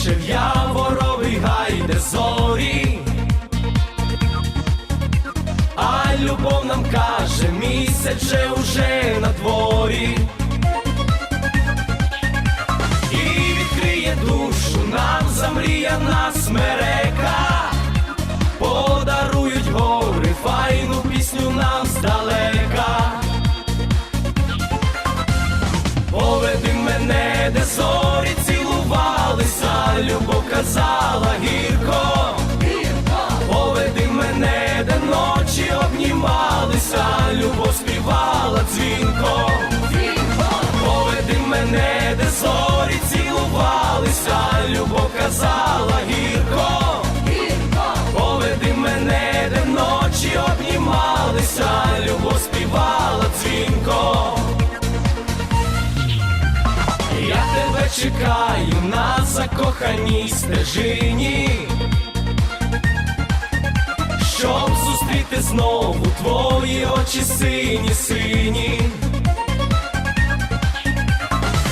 Нас кличе в яворовий гай, зорі. А любов нам каже, місяць же уже на дворі. І відкриє душу нам замріяна смерека. Подарують гори файну пісню нам здалека. Поведи мене, де зорі любов казала гірко. Поведи мене, де ночі обнімалися, любов співала дзвінко. Поведи мене, де зорі цілувалися, любов казала гірко. Поведи мене, де ночі обнімалися, любов співала дзвінко. Я тебе чекаю на закоханій стежині, щоб зустріти знову твої очі сині, сині.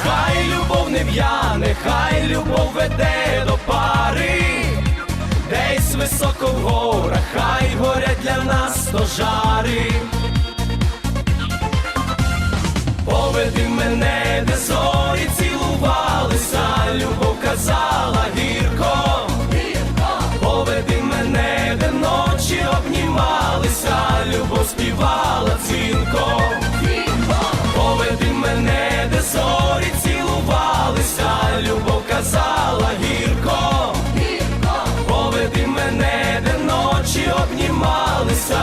Хай любов не в'яне, хай любов веде до пари, десь високо в горах, хай горять для нас стожари. Поведи мене, де зорі цілувалися, любов казала гірко. Поведи мене, де ночі обнімалися, любов співала дзвінко. Поведи мене, де зорі цілувалися, любов казала гірко. Поведи мене, де ночі обнімалися,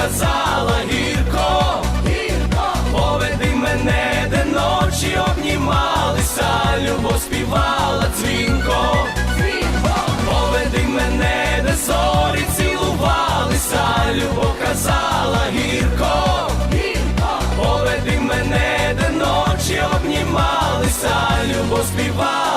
казала гірко. Поведи мене, де ночі обнімалися, любов співала дзвінко. Поведи мене, де зорі цілувалися, любов казала гірко. Поведи мене, де ночі обнімалися, любов співала дзвінко.